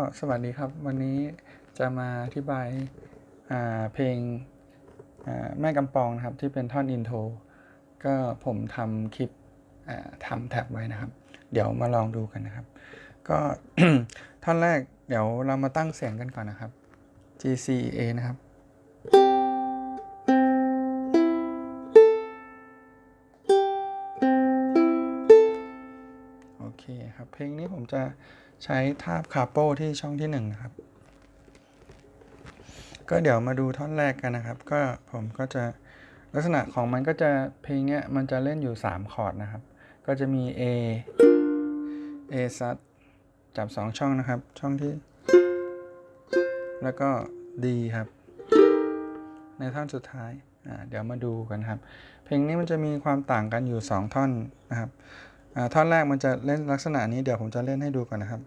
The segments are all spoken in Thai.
ก็สวัสดีครับ วันนี้จะมาอธิบายาเพลงแม่กำปองนะครับที่เป็นท่อนอินโทรก็ผมทำคลิปทำแท็บไว้นะครับ เดี๋ยวมาลองดูกันนะครับ ก็ท่อนแรกเดี๋ยวเรามาตั้งเสียงกันก่อนนะครับ G C A นะครับ เคครับ เพลงนี้ผมจะใช้ทาบคาโปที่ช่องที่หนึ่งนะครับ ก็เดี๋ยวมาดูท่อนแรกกันนะครับ ก็ผมก็จะลักษณะของมันก็จะเพลงเนี้ยมันจะเล่นอยู่ 3 คอร์ดนะครับ ก็จะมี A A ซัดจับ 2 ช่องนะครับ ช่องที่ แล้วก็ D ครับ ในท่อนสุดท้าย เดี๋ยวมาดูกันครับ เพลงนี้มันจะมีความต่างกันอยู่ 2 ท่อนนะครับ ท่อนแรกมันจะเล่นลักษณะนี้เดี๋ยวผมจะเล่นให้ดูก่อนนะครับ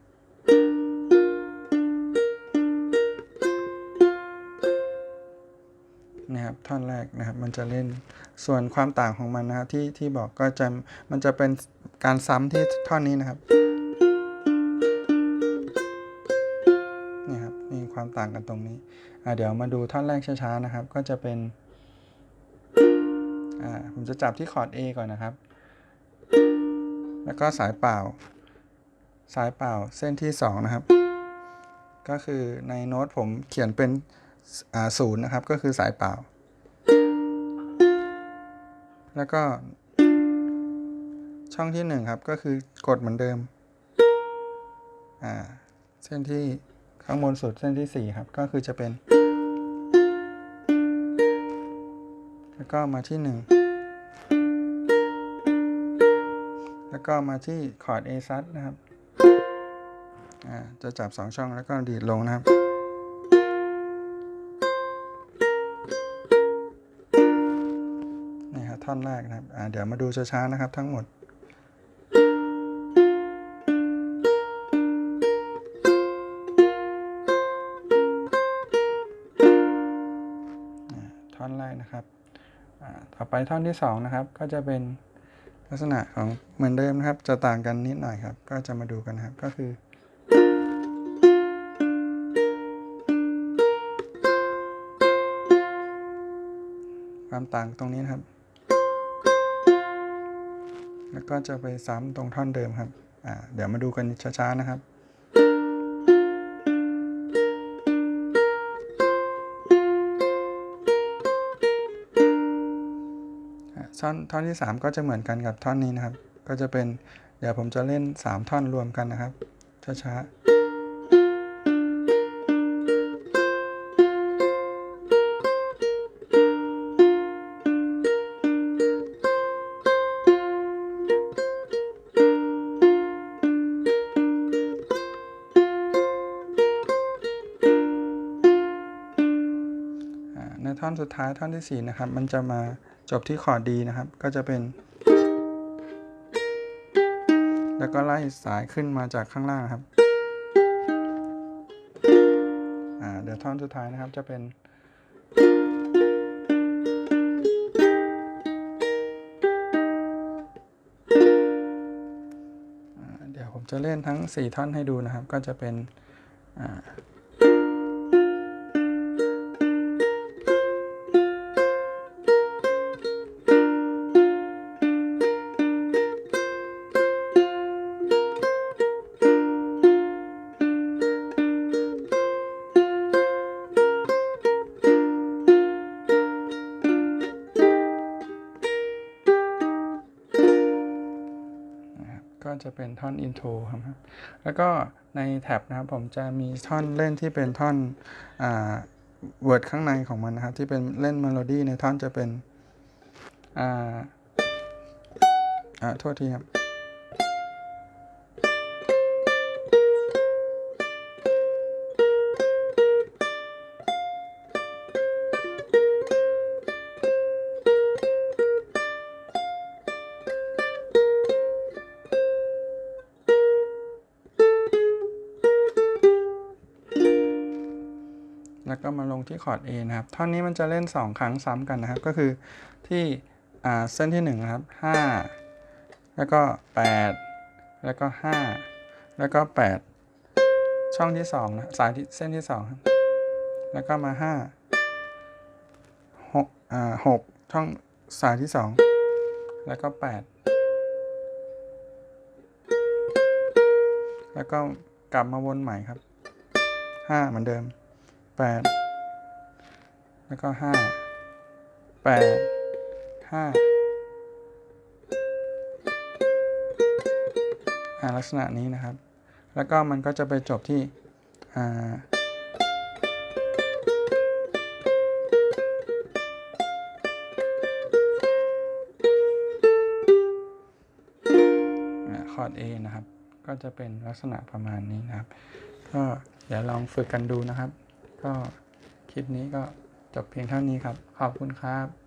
นี่ครับท่อนแรกนะครับมันจะเล่นส่วนความต่างของมันนะครับที่ที่บอกก็จะมันจะเป็นการซ้ำที่ท่อนนี้นะครับนี่ครับมีความต่างกันตรงนี้เดี๋ยวมาดูท่อนแรกช้าๆนะครับ ก็จะเป็นผมจะจับที่คอร์ด A ก่อนนะครับ แล้วก็สายเปล่า สายเปล่าเส้นที่ 2 นะครับ ก็คือในโน้ตผมเขียนเป็นศูนย์นะครับ ก็คือสายเปล่า แล้วก็ช่องที่ 1 ครับ ก็คือกดเหมือนเดิม อ่า เส้นที่ข้างบนสุดเส้นที่ 4 ครับ ก็คือจะเป็น แล้วก็มาที่ 1 แล้วก็มาที่คอร์ด A ซัดนะครับอ่าจะจับ 2 ช่องแล้วก็ดีดลงนะครับ นี่ครับท่อนแรกนะครับอ่าเดี๋ยวมาดูช้าๆนะครับทั้งหมดท่อนแรกนะครับอ่าต่อไปท่อนที่ 2 นะครับ ก็จะเป็น ลักษณะของเหมือนเดิมนะครับ จะต่างกันนิดหน่อยครับ ก็จะมาดูกันนะครับก็คือความต่างตรงนี้นะครับ แล้วก็จะไปซ้ำตรงท่อนเดิมครับอ่าเดี๋ยวมาดูกันช้าๆนะครับ ท่อนท่อนที่ 3 ก็จะเหมือนกันกับท่อนนี้นะครับ ก็จะเป็นเดี๋ยวผมจะเล่น 3 ท่อนรวมกันนะครับช้าๆ ในท่อนสุดท้ายท่อนที่ 4 นะครับ มันจะมาจบที่คอร์ดดีนะครับ ก็จะเป็น แล้วก็ไล่สายขึ้นมาจากข้างล่างครับอ่าเดี๋ยวท่อนสุดท้ายนะครับจะเป็นเดี๋ยวผมจะเล่นทั้ง 4 ท่อนให้ดูนะครับ ก็จะเป็นอ่า จะเป็นท่อนอินโทรครับ แล้วก็ในแท็บนะครับผมจะมีท่อนเล่นที่เป็นท่อนอ่าเวิร์ดข้างในของมันนะครับ ที่เป็นเล่นเมโลดี้ในท่อนจะเป็นอ่าอ่าโทษทีครับ แล้วก็มาลงที่คอร์ด A นะครับ ท่อนนี้มันจะเล่น 2 ครั้งซ้ำกันนะครับ ก็คือที่เส้นที่1นะครับ 5 แล้วก็ 8 แล้วก็ 5 แล้วก็ 8 ช่องที่สองนะสายที่เส้นที่สองครับแล้วก็มาห้าหกอ่าหกช่องสายที่สองแล้วก็แปดแล้วก็กลับมาวนใหม่ครับห้าเหมือนเดิม แปดแล้วก็ห้าแปดห้าอ่าลักษณะนี้นะครับ แล้วก็มันก็จะไปจบที่อ่าคอร์ด A นะครับ ก็จะเป็นลักษณะประมาณนี้นะครับ ก็เดี๋ยวลองฝึกกันดูนะครับ ก็คลิปนี้ก็จบเพียงเท่านี้ครับ ขอบคุณครับ